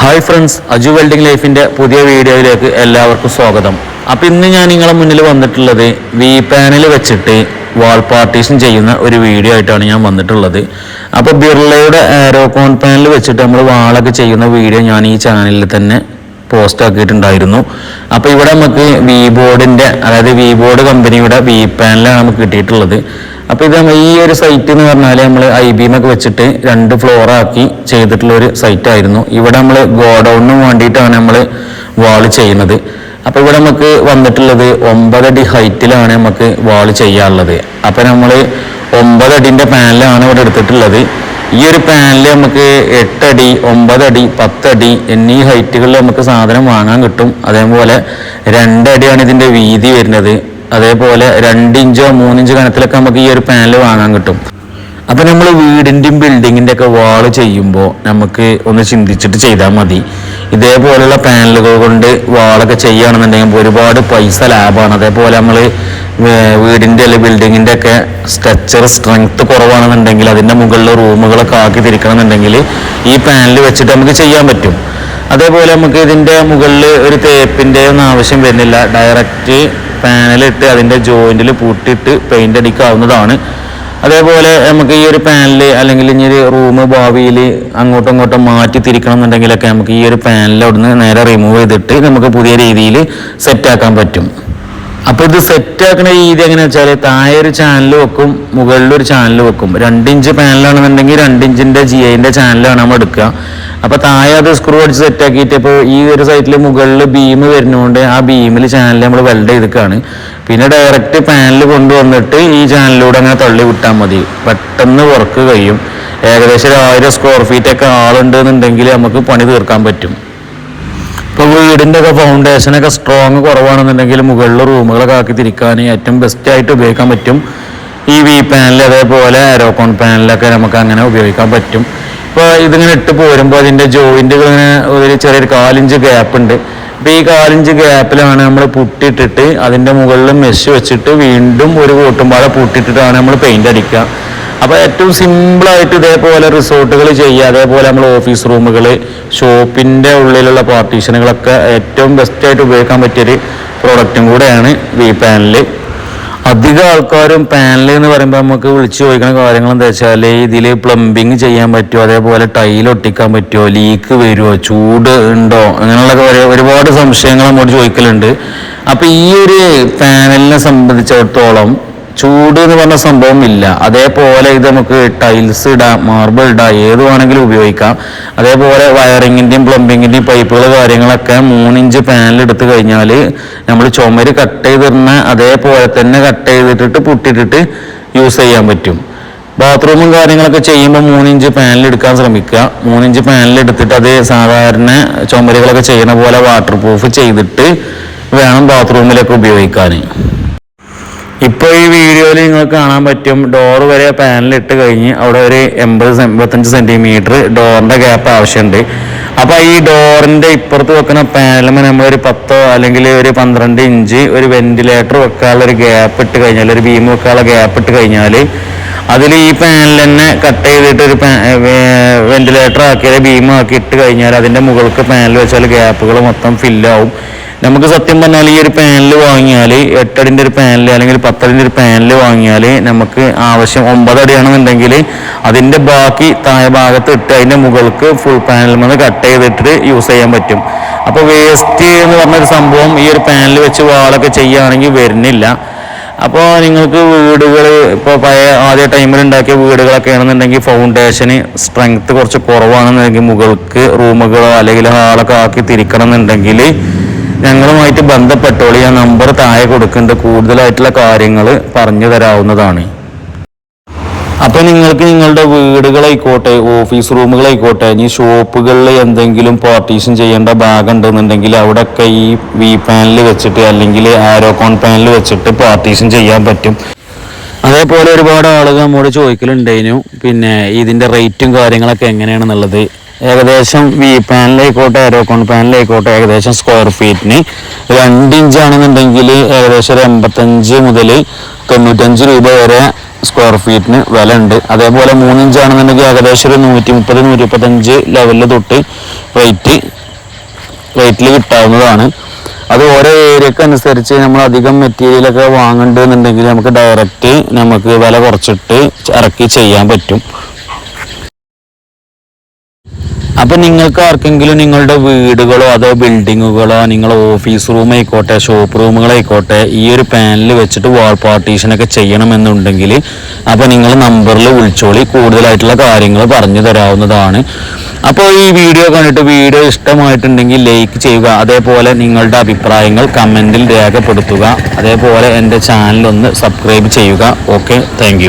Hi friends Aju welding ലൈഫിന്റെ പുതിയ വീഡിയോയിലേക്ക് എല്ലാവർക്കും സ്വാഗതം. അപ്പോൾ ഇന്ന് ഞാൻ നിങ്ങളെ മുന്നിൽ വന്നിട്ടുള്ളത് വി പാനൽ വെച്ചിട്ട് വാൾ പാർട്ടീഷൻ ചെയ്യുന്ന ഒരു വീഡിയോ ആയിട്ടാണ് ഞാൻ വന്നിട്ടുള്ളത്. അപ്പോൾ ബിർളയുടെ ആരോകോൺ പാനൽ വെച്ചിട്ട് നമ്മൾ വാളൊക്കെ ചെയ്യുന്ന വീഡിയോ ഞാൻ ഈ ചാനലിൽ തന്നെ പോസ്റ്റ് ആക്കിയിട്ടുണ്ടായിരുന്നു. അപ്പോൾ ഇവിടെ നമുക്ക് വി ബോർഡിന്റെ അതായത് വി ബോർഡ് കമ്പനിയുടെ വി പാനലാണ് നമുക്ക് കിട്ടിയിട്ടുള്ളത്. അപ്പോൾ ഇത് നമ്മ ഈ ഒരു സൈറ്റ് എന്ന് പറഞ്ഞാൽ നമ്മൾ ഐ ബി എന്നൊക്കെ വെച്ചിട്ട് രണ്ട് ഫ്ലോർ ആക്കി ചെയ്തിട്ടുള്ള ഒരു സൈറ്റ് ആയിരുന്നു. ഇവിടെ നമ്മൾ ഗോഡൌണിന് വേണ്ടിയിട്ടാണ് നമ്മൾ വാൾ ചെയ്യുന്നത്. അപ്പോൾ ഇവിടെ നമുക്ക് വന്നിട്ടുള്ളത് ഒമ്പതടി ഹൈറ്റിലാണ് നമുക്ക് വാൾ ചെയ്യാനുള്ളത്. അപ്പോൾ നമ്മൾ ഒമ്പതടിന്റെ പാനലാണ് ഇവിടെ എടുത്തിട്ടുള്ളത്. ഈ ഒരു പാനൽ നമുക്ക് എട്ടടി ഒമ്പതടി പത്തടി എന്നീ ഹൈറ്റുകളിൽ നമുക്ക് സാധനം വാങ്ങാൻ കിട്ടും. അതേപോലെ രണ്ടടിയാണ് ഇതിന്റെ വീതി വരുന്നത്. അതേപോലെ രണ്ടിഞ്ചോ മൂന്നിഞ്ചോ കണത്തിലൊക്കെ നമുക്ക് ഈ ഒരു പാനൽ വാങ്ങാൻ കിട്ടും. അപ്പം നമ്മൾ വീടിന്റെയും ബിൽഡിങ്ങിന്റെ ഒക്കെ വാൾ ചെയ്യുമ്പോൾ നമുക്ക് ഒന്ന് ചിന്തിച്ചിട്ട് ചെയ്താൽ മതി. ഇതേപോലെയുള്ള പാനലുകൾ കൊണ്ട് വാളൊക്കെ ചെയ്യുകയാണെന്നുണ്ടെങ്കിൽ ഒരുപാട് പൈസ ലാഭമാണ്. അതേപോലെ നമ്മൾ വീടിന്റെ അല്ലെങ്കിൽ ബിൽഡിങ്ങിന്റെ ഒക്കെ സ്ട്രക്ചർ സ്ട്രെങ്ത് കുറവാണെന്നുണ്ടെങ്കിൽ അതിന്റെ മുകളിൽ റൂമുകളൊക്കെ ആക്കി തിരിക്കണമെന്നുണ്ടെങ്കിൽ ഈ പാനൽ വെച്ചിട്ട് നമുക്ക് ചെയ്യാൻ പറ്റും. അതേപോലെ നമുക്ക് ഇതിന്റെ മുകളിൽ ഒരു തേപ്പിന്റെ ഒന്നും ആവശ്യം വരുന്നില്ല. ഡയറക്റ്റ് പാനലിട്ട് അതിന്റെ ജോയിന്റിൽ പൂട്ടിയിട്ട് പെയിന്റ് അടിക്കാവുന്നതാണ്. അതേപോലെ നമുക്ക് ഈ ഒരു പാനൽ അല്ലെങ്കിൽ ഇനി ഒരു റൂം ഭാവിയിൽ അങ്ങോട്ടും ഇങ്ങോട്ടും മാറ്റി തിരിക്കണം എന്നുണ്ടെങ്കിലൊക്കെ നമുക്ക് ഈ ഒരു പാനൽ അവിടുന്ന് നേരെ റിമൂവ് ചെയ്തിട്ട് നമുക്ക് പുതിയ രീതിയിൽ സെറ്റാക്കാൻ പറ്റും. അപ്പോൾ ഇത് സെറ്റ് ആക്കുന്ന രീതി എങ്ങനെയാ വെച്ചാൽ താഴെ ഒരു ചാനൽ വെക്കും മുകളിൽ ഒരു ചാനൽ വെക്കും. രണ്ട് ഇഞ്ച് പാനലാണെന്നുണ്ടെങ്കിൽ രണ്ട് ഇഞ്ചിന്റെ ജി ഐന്റെ ചാനലാണ് നമ്മൾ എടുക്കുക. അപ്പോൾ താഴെ അത് സ്ക്രൂ അടിച്ച് സെറ്റ് ആക്കിയിട്ട് ഇപ്പോൾ ഈ ഒരു സൈറ്റിൽ മുകളിൽ ബീം വരുന്നതുകൊണ്ട് ആ ബീമിൽ ചാനൽ നമ്മൾ വെൽഡ് ചെയ്തിക്കാണ്. പിന്നെ ഡയറക്റ്റ് പാനൽ കൊണ്ടുവന്നിട്ട് ഈ ചാനലിലൂടെ അങ്ങനെ തള്ളി വിട്ടാൽ മതി. പെട്ടെന്ന് വർക്ക് കഴിയും. ഏകദേശം ഒരു ആയിരം സ്ക്വയർ ഫീറ്റ് ഒക്കെ ആളുണ്ട് എന്നുണ്ടെങ്കിൽ നമുക്ക് പണി തീർക്കാൻ പറ്റും. വീടിന്റെ ഒക്കെ ഫൗണ്ടേഷനൊക്കെ സ്ട്രോങ് കുറവാണെന്നുണ്ടെങ്കിൽ മുകളിൽ റൂമുകളൊക്കെ ആക്കി തിരിക്കാൻ ഏറ്റവും ബെസ്റ്റ് ആയിട്ട് ഉപയോഗിക്കാൻ പറ്റും. ഈ വി പാനൽ അതേപോലെ ആരോക്കോൺ പാനലൊക്കെ നമുക്ക് അങ്ങനെ ഉപയോഗിക്കാൻ പറ്റും. ഇപ്പോൾ ഇതിങ്ങനെ ഇട്ട് പോരുമ്പോൾ അതിന്റെ ജോയിന്റുകൾ ഇങ്ങനെ ഒരു ചെറിയൊരു കാലിഞ്ച് ഗ്യാപ്പ് ഉണ്ട്. അപ്പോൾ ഈ കാലിഞ്ച് ഗ്യാപ്പിലാണ് നമ്മൾ പൊട്ടിയിട്ടിട്ട് അതിന്റെ മുകളിൽ മെഷ് വെച്ചിട്ട് വീണ്ടും ഒരു കൂട്ടുമ്പാടെ പൊട്ടിയിട്ടിട്ടാണ് നമ്മൾ പെയിന്റ് അടിക്കുക. അപ്പോൾ ഏറ്റവും സിമ്പിളായിട്ട് ഇതേപോലെ റിസോർട്ടുകൾ ചെയ്യുക അതേപോലെ നമ്മൾ ഓഫീസ് റൂമുകൾ ഷോപ്പിന്റെ ഉള്ളിലുള്ള പാർട്ടീഷനുകളൊക്കെ ഏറ്റവും ബെസ്റ്റായിട്ട് ഉപയോഗിക്കാൻ പറ്റിയൊരു പ്രോഡക്റ്റും കൂടെയാണ് വി പാനൽ അധികം ആൾക്കാരും പാനൽ എന്ന് പറയുമ്പോൾ നമുക്ക് വിളിച്ചു ചോദിക്കുന്ന കാര്യങ്ങൾ എന്താ വെച്ചാൽ ഇതിൽ പ്ലംബിങ് ചെയ്യാൻ പറ്റുമോ? അതേപോലെ ടൈൽ ഒട്ടിക്കാൻ പറ്റുമോ? ലീക്ക് വരുമോ? ചൂട് ഉണ്ടോ? അങ്ങനെയുള്ള ഒരുപാട് സംശയങ്ങൾ നമ്മോട് ചോദിക്കലുണ്ട്. അപ്പോൾ ഈ ഒരു പാനലിനെ സംബന്ധിച്ചിടത്തോളം ചൂട് എന്ന് പറഞ്ഞ സംഭവം ഇല്ല അതേപോലെ ഇത് നമുക്ക് ടൈൽസ് ഇടാം മാർബിൾ ഇടാം ഏത് വേണമെങ്കിലും ഉപയോഗിക്കാം. അതേപോലെ വയറിങ്ങിന്റെയും പ്ലംബിങ്ങിന്റെയും പൈപ്പുകൾ കാര്യങ്ങളൊക്കെ മൂന്നിഞ്ച് പാനൽ എടുത്തു കഴിഞ്ഞാൽ നമ്മൾ ചുമര് കട്ട് ചെയ്തിരുന്ന അതേപോലെ തന്നെ കട്ട് ചെയ്തിട്ടിട്ട് പൊട്ടിട്ടിട്ട് യൂസ് ചെയ്യാൻ പറ്റും. ബാത്റൂമും കാര്യങ്ങളൊക്കെ ചെയ്യുമ്പോൾ മൂന്നിഞ്ച് പാനൽ എടുക്കാൻ ശ്രമിക്കുക. മൂന്നിഞ്ച് പാനൽ എടുത്തിട്ട് അത് സാധാരണ ചുമരുകളൊക്കെ ചെയ്യുന്ന പോലെ വാട്ടർ പ്രൂഫ് ചെയ്തിട്ട് വേണം ബാത്റൂമിലൊക്കെ ഉപയോഗിക്കാൻ ഇപ്പോൾ ഈ വീഡിയോയിൽ നിങ്ങൾക്ക് കാണാൻ പറ്റും ഡോർ വരെ പാനൽ ഇട്ട് കഴിഞ്ഞ് അവിടെ ഒരു എൺപത് എൺപത്തഞ്ച് സെന്റിമീറ്റർ ഡോറിന്റെ ഗ്യാപ്പ് ആവശ്യമുണ്ട് അപ്പോൾ ഈ ഡോറിന്റെ ഇപ്പുറത്ത് വെക്കുന്ന പാനലിന് നമ്മൾ ഒരു പത്തോ അല്ലെങ്കിൽ ഒരു പന്ത്രണ്ട് ഇഞ്ച് ഒരു വെന്റിലേറ്റർ വെക്കാനുള്ള ഒരു ഗ്യാപ്പ് ഇട്ട് കഴിഞ്ഞാൽ ഒരു ബീം വെക്കാനുള്ള ഗ്യാപ്പ് ഇട്ട് കഴിഞ്ഞാൽ അതിൽ ഈ പാനൽ തന്നെ കട്ട് ചെയ്തിട്ട് ഒരു വെന്റിലേറ്റർ ആക്കിയ ബീം ആക്കി ഇട്ട് കഴിഞ്ഞാൽ അതിന്റെ മുകൾക്ക് പാനൽ വെച്ചാൽ ഗ്യാപ്പുകൾ മൊത്തം ഫില്ലാവും നമുക്ക് സത്യം പറഞ്ഞാൽ ഈ ഒരു പാനൽ വാങ്ങിയാൽ എട്ടടിന്റെ ഒരു പാനൽ അല്ലെങ്കിൽ പത്തടിന്റെ ഒരു പാനൽ വാങ്ങിയാൽ നമുക്ക് ആവശ്യം ഒമ്പതടിയാണെന്നുണ്ടെങ്കിൽ അതിന്റെ ബാക്കി താഴെ ഭാഗത്ത് ഇട്ട് അതിന്റെ മുകൾക്ക് ഫുൾ പാനൽ നിന്ന് കട്ട് ചെയ്തിട്ട് യൂസ് ചെയ്യാൻ പറ്റും. അപ്പോൾ വേസ്റ്റ് എന്ന് പറഞ്ഞൊരു സംഭവം ഈ ഒരു പാനൽ വെച്ച് വാളൊക്കെ ചെയ്യുകയാണെങ്കിൽ വരുന്നില്ല. അപ്പോൾ നിങ്ങൾക്ക് വീടുകൾ ഇപ്പോൾ പഴയ ആദ്യ ടൈമിൽ ഉണ്ടാക്കിയ വീടുകളൊക്കെ ആണെന്നുണ്ടെങ്കിൽ ഫൗണ്ടേഷന് സ്ട്രെങ്ത് കുറച്ച് കുറവാണെന്നുണ്ടെങ്കിൽ മുകൾക്ക് റൂമുകളോ അല്ലെങ്കിൽ ഹാളൊക്കെ ആക്കി തിരിക്കണം എന്നുണ്ടെങ്കിൽ ഞങ്ങളുമായിട്ട് ബന്ധപ്പെട്ടോളി. ആ നമ്പർ താഴെ കൊടുക്കേണ്ട കൂടുതലായിട്ടുള്ള കാര്യങ്ങൾ പറഞ്ഞു തരാവുന്നതാണ്. അപ്പൊ നിങ്ങൾക്ക് നിങ്ങളുടെ വീടുകളായിക്കോട്ടെ ഓഫീസ് റൂമുകളായിക്കോട്ടെ ഇനി ഷോപ്പുകളിൽ എന്തെങ്കിലും പാർട്ടീഷൻ ചെയ്യേണ്ട ഭാഗം ഉണ്ടെന്നുണ്ടെങ്കിൽ അവിടെയൊക്കെ ഈ വി പാനൽ വെച്ചിട്ട് അല്ലെങ്കിൽ ആരോകോൺ പാനൽ വെച്ചിട്ട് പാർട്ടീഷൻ ചെയ്യാൻ പറ്റും. അതേപോലെ ഒരുപാട് ആളുകൾ നമ്മോട് ചോദിക്കലുണ്ടായിരുന്നു. പിന്നെ ഇതിന്റെ റേറ്റും കാര്യങ്ങളൊക്കെ എങ്ങനെയാണെന്നുള്ളത്. ഏകദേശം വി പാനലായിക്കോട്ടെ ആരോക്കോൺ പാനലായിക്കോട്ടെ ഏകദേശം സ്ക്വയർ ഫീറ്റിന് രണ്ട് ഇഞ്ചാണെന്നുണ്ടെങ്കിൽ ഏകദേശം ഒരു എൺപത്തഞ്ച് മുതൽ തൊണ്ണൂറ്റഞ്ച് രൂപ വരെ സ്ക്വയർ ഫീറ്റിന് വില ഉണ്ട് അതേപോലെ മൂന്നിഞ്ചാണെന്നുണ്ടെങ്കിൽ ഏകദേശം ഒരു നൂറ്റി മുപ്പത് നൂറ്റി മുപ്പത്തഞ്ച് ലെവലിൽ തൊട്ട് റേറ്റ് റേറ്റിൽ കിട്ടാവുന്നതാണ്. അത് ഓരോ ഏരിയക്ക് അനുസരിച്ച് നമ്മൾ അധികം മെറ്റീരിയലൊക്കെ വാങ്ങണ്ടെന്നുണ്ടെങ്കിൽ നമുക്ക് ഡയറക്റ്റ് നമുക്ക് വില കുറച്ചിട്ട് ഇറക്കി ചെയ്യാൻ പറ്റും. അപ്പൊ നിങ്ങൾക്ക് ആർക്കെങ്കിലും നിങ്ങളുടെ വീടുകളോ അതോ ബിൽഡിങ്ങുകളോ നിങ്ങൾ ഓഫീസ് റൂം ആയിക്കോട്ടെ ഷോപ്പ് റൂമുകളായിക്കോട്ടെ ഈ ഒരു പാനൽ വെച്ചിട്ട് വാൾ പാർട്ടീഷൻ ഒക്കെ ചെയ്യണമെന്നുണ്ടെങ്കിൽ അപ്പോൾ നിങ്ങൾ നമ്പറിൽ വിളിച്ചോളി. കൂടുതലായിട്ടുള്ള കാര്യങ്ങൾ പറഞ്ഞു തരാവുന്നതാണ്. അപ്പോൾ ഈ വീഡിയോ കണ്ടിട്ട് വീഡിയോ ഇഷ്ടമായിട്ടുണ്ടെങ്കിൽ ലൈക്ക് ചെയ്യുക. അതേപോലെ നിങ്ങളുടെ അഭിപ്രായങ്ങൾ കമന്റിൽ രേഖപ്പെടുത്തുക. അതേപോലെ എന്റെ ചാനലൊന്ന് സബ്സ്ക്രൈബ് ചെയ്യുക. Okay thank